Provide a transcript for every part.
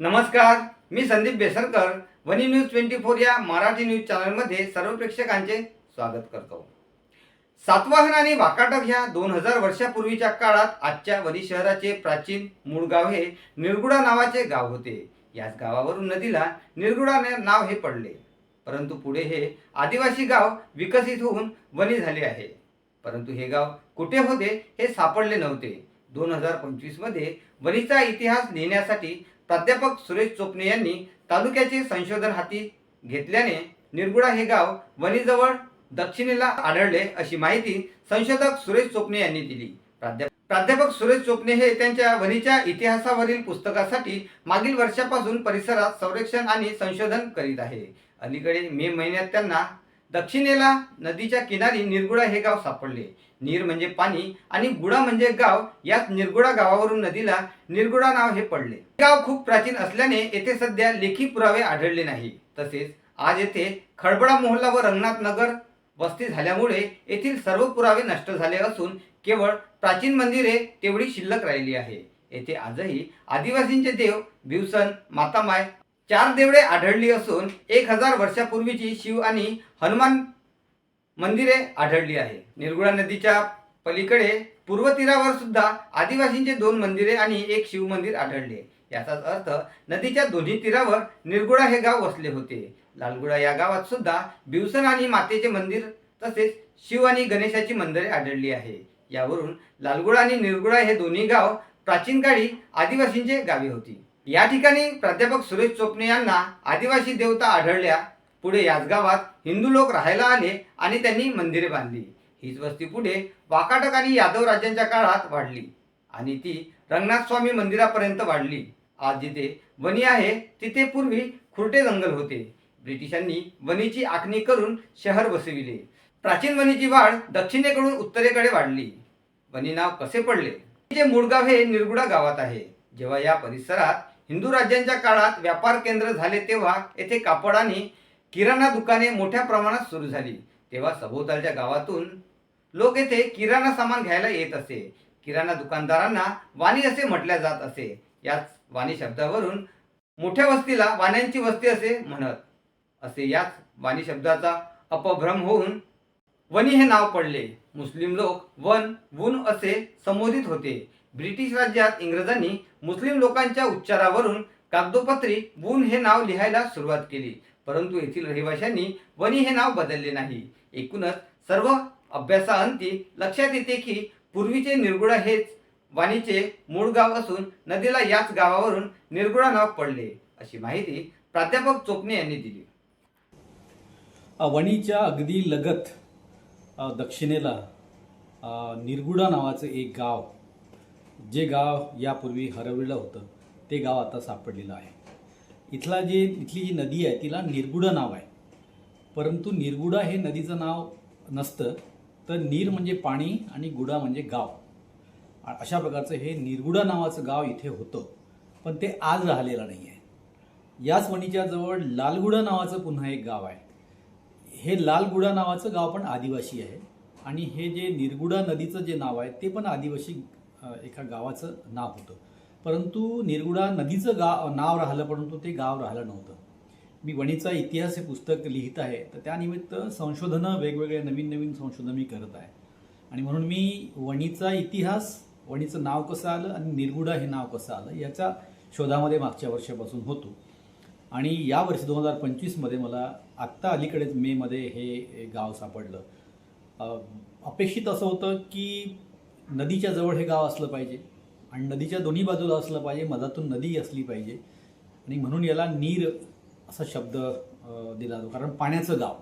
नमस्कार मी Sandeep Besarkar Wani news twenty four या Marathi news चॅनलमध्ये सर्व प्रेक्षकांचे स्वागत करतो. सातवाहन आणि वाकाटक ह्या दोन हजार वर्षापूर्वीच्या काळात आजच्या वनी शहराचे प्राचीन मूळ गाव हे निरगुडा नावाचे गाव होते. याच गावावरून नदीला निरगुडा नाव हे पडले. परंतु पुढे हे आदिवासी गाव विकसित होऊन वनी झाले आहे. परंतु हे गाव कुठे होते हे सापडले नव्हते. दोन हजार पंचवीसमध्ये वनीचा इतिहास लिहिण्यासाठी प्राध्यापक सुरेश चोपणे यांनी तालुक्याचे संशोधन हाती घेतल्याने निरगुडा हे गाव वणीजवळ दक्षिणेला आढळले अशी माहिती संशोधक सुरेश चोपणे यांनी दिली. प्राध्यापक प्राध्यापक सुरेश चोपणे हे त्यांच्या वणीच्या इतिहासावरील पुस्तकासाठी मागील वर्षापासून परिसरात संरक्षण आणि संशोधन करीत आहे. अलीकडे मे महिन्यात त्यांना दक्षिणेला नदीच्या किनारी निरगुडा हे गाव सापडले. नीर म्हणजे पाणी आणि गुडा म्हणजे गाव. याच निरगुडा गावावरून नदीला निरगुडा नाव हे पडले. हे गाव खूप प्राचीन असल्याने येथे सध्या लेखी पुरावे आढळले नाही तसेच आज येथे खडबडा मोहल्ला व रंगनाथ नगर वस्ती झाल्यामुळे येथील सर्व पुरावे नष्ट झाले असून केवळ प्राचीन मंदिरे तेवढी शिल्लक राहिली आहे. येथे आजही आदिवासींचे देव भिवसन मातामाय चार देवळे आढळली असून एक हजार वर्षापूर्वीची शिव आणि हनुमान मंदिरे आढळली आहे. निर्गुळा नदीच्या पलीकडे पूर्व तीरावर सुद्धा आदिवासींचे दोन मंदिरे आणि एक शिवमंदिर आढळले. याचाच अर्थ नदीच्या दोन्ही तीरावर निरगुडा हे गाव वसले होते. लालगुडा या गावात सुद्धा बिवसन आणि मातेचे मंदिर तसेच शिव आणि गणेशाची मंदिरे आढळली आहे. यावरून लालगुडा आणि निरगुडा हे दोन्ही गाव प्राचीन काळी आदिवासींचे गावे होती. या ठिकाणी प्राध्यापक सुरेश चोपणे यांना आदिवासी देवता आढळल्या. पुढे याच गावात हिंदू लोक राहायला आले आणि त्यांनी मंदिरे बांधली. हीच वस्ती पुढे वाकाटक आणि यादव राज्यांच्या काळात वाढली आणि ती रंगनाथ स्वामी मंदिरापर्यंत वाढली. आज जिथे वनी आहे तिथे पूर्वी खुरटे जंगल होते. ब्रिटिशांनी वनीची आखणी करून शहर बसविले प्राचीन वनीची वाढ दक्षिणेकडून उत्तरेकडे वाढली. वनी नाव कसे पडले? जे मूळ गाव हे निरगुडा गावात आहे. जेव्हा या परिसरात हिंदू राज्यांच्या काळात व्यापार केंद्र झाले तेव्हा येथे कापड आणि किराणा दुकाने मोठ्या प्रमाणात सुरू झाली. तेव्हा सभोवतालच्या गावातून लोक येथे किराणा सामान घ्यायला येत असे. किराणा दुकानदारांना वाणी असे म्हटल्या जात असे. याच वाणी शब्दावरून मोठ्या वस्तीला वाण्यांची वस्ती असे म्हणत असे. याच वाणी शब्दाचा अपभ्रम होऊन वणी हे नाव पडले. मुस्लिम लोक वन वुन असे संबोधित होते. ब्रिटिश राज्यात इंग्रजांनी मुस्लिम लोकांच्या उच्चारावरून कागदोपत्री वून हे नाव लिहायला सुरुवात केली. परंतु येथील रहिवाशांनी वनी हे नाव बदलले नाही. एकूणच सर्व अभ्यासाअंती लक्षात येते की पूर्वीचे निरगुडा हेच वाणीचे मूळ गाव असून नदीला याच गावावरून निरगुडा नाव पडले अशी माहिती प्राध्यापक चोपणे यांनी दिली. वणीच्या अगदी लगत दक्षिणेला निर्गुडा निरगुडा नावाचं एक गाव जे गाव यापूर्वी हरवलेलं होतं ते गाव आता सापडलेलं आहे. इथला जे इथली जी नदी आहे तिला निरगुडा नाव आहे. परंतु निरगुडा हे नदीचं नाव नसतं तर नीर म्हणजे पाणी आणि गुडा म्हणजे गाव. अशा प्रकारचं हे निरगुडा नावाचं गाव इथे होतं पण ते आज राहिलेलं नाही आहे याच वणीच्या जवळ लालगुडा नावाचं पुन्हा एक गाव आहे. हे लालगुडा नावाचं गाव पण आदिवासी आहे आणि हे जे निरगुडा नदीचं जे नाव आहे ते पण आदिवासी एका गावाचं नाव होतं. परंतु निरगुडा नदीचं गाव नाव राहिलं परंतु ते गाव राहिलं नव्हतं. मी वणीचा इतिहास हे पुस्तक लिहित आहे तर त्यानिमित्त संशोधनं वेगवेगळे नवीन नवीन संशोधन मी करत आहे. आणि म्हणून मी वणीचा इतिहास वणीचं नाव कसं आलं आणि निरगुडा हे नाव कसं आलं याच्या शोधामध्ये मागच्या वर्षापासून होतो. आणि या वर्षी दोन हजार पंचवीसमध्ये मला आत्ता अलीकडेच मेमध्ये हे गाव सापडलं. अपेक्षित असं होतं की नदीच्या जवळ हे गाव असलं पाहिजे आणि नदीच्या दोन्ही बाजूला असलं पाहिजे मधातून नदी असली पाहिजे. आणि म्हणून याला नीर असा शब्द दिला जातो. कारण पाण्याचं गाव.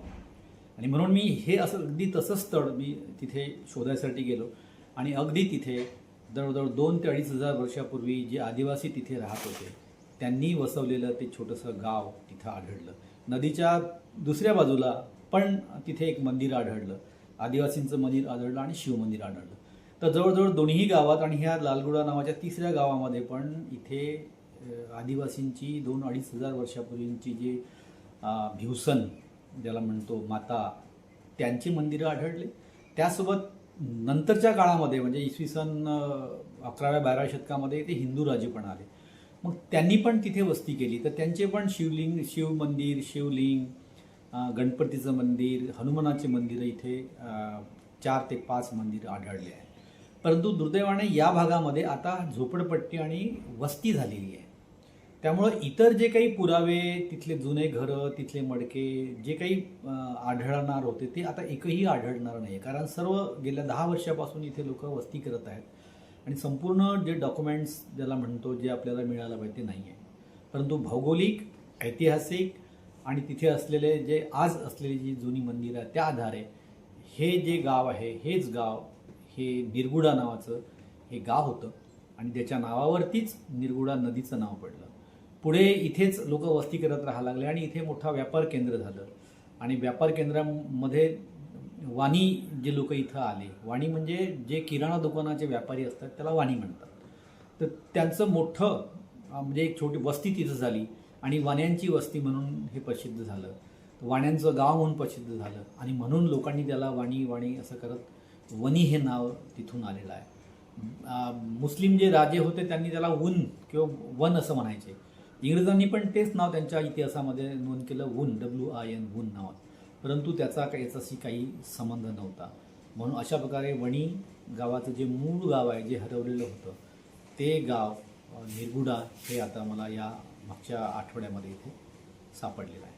आणि म्हणून मी हे असं अगदी तसं स्थळ मी तिथे शोधायसाठी गेलो. आणि अगदी तिथे जवळजवळ दोन ते अडीच हजार वर्षापूर्वी जे आदिवासी तिथे राहत होते त्यांनी वसवलेलं ते छोटंसं गाव तिथं आढळलं. नदीच्या दुसऱ्या बाजूला पण तिथे एक मंदिर आढळलं. आदिवासींचं मंदिर आढळलं आणि शिवमंदिर आढळलं. तर जवळजवळ दोन्ही गावात आणि ह्या लालगुडा नावाच्या तिसऱ्या गावामध्ये पण इथे आदिवासींची दोन अडीच हजार वर्षापूर्वींची जी भिवसन ज्याला म्हणतो माता त्यांची मंदिरं आढळले. त्यासोबत नंतरच्या काळामध्ये म्हणजे इसवी सन अकराव्या बाराव्या शतकामध्ये ते हिंदू राजे पण आले. मग त्यांनी पण तिथे वस्ती केली. तर त्यांचे पण शिवलिंग शिव मंदिर शिवलिंग गणपतीचं मंदिर हनुमानाचे मंदिरं इथे चार ते पाच मंदिर आढळले आहे परंतु दुर्दैवाने या भागामध्ये आता झोपडपट्टी आणि वस्ती झालेली आहे. त्यामुळं इतर जे काही पुरावे तिथले जुने घरं तिथले मडके जे काही आढळणार होते ते आता एकही आढळणार नाही कारण सर्व गेल्या दहा वर्षापासून इथे लोक वस्ती करत आहेत आणि संपूर्ण जे डॉक्युमेंट्स ज्याला म्हणतो जे आपल्याला मिळायला पाहिजे ते नाही आहे परंतु भौगोलिक ऐतिहासिक आणि तिथे असलेले जे आज असलेली जी जुनी मंदिरं आहेत त्या आधारे हे जे गाव आहे हेच गाव हे निरगुडा नावाचं हे गाव होतं आणि त्याच्या नावावरतीच निरगुडा नदीचं नाव पडलं. पुढे इथेच लोक वस्ती करत राहायला लागले आणि इथे मोठा व्यापार केंद्र झालं. आणि व्यापार केंद्रामध्ये वाणी जे लोक इथं आले वाणी म्हणजे जे किराणा दुकानाचे व्यापारी असतात त्याला वाणी म्हणतात. तर त्यांचं मोठं म्हणजे एक छोटी वस्ती तिथं झाली आणि वाण्यांची वस्ती म्हणून हे प्रसिद्ध झालं. वाण्यांचं गाव म्हणून प्रसिद्ध झालं आणि म्हणून लोकांनी त्याला वाणी वाणी असं करत वनी हे नाव तिथून आलेलं आहे. मुस्लिम जे राजे होते त्यांनी त्याला उन किंवा वन असं म्हणायचे. इंग्रजांनी पण तेच नाव त्यांच्या इतिहासामध्ये नोंद केलं वून डब्ल्यू आय एन वून नावात. परंतु त्याचा काही याच्याशी काही संबंध नव्हता. म्हणून अशा प्रकारे वणी गावाचं जे मूळ गाव आहे जे हरवलेलं होतं ते गाव अ, निरगुडा हे आता मला या मागच्या आठवड्यामध्ये इथे सापडलेलं आहे.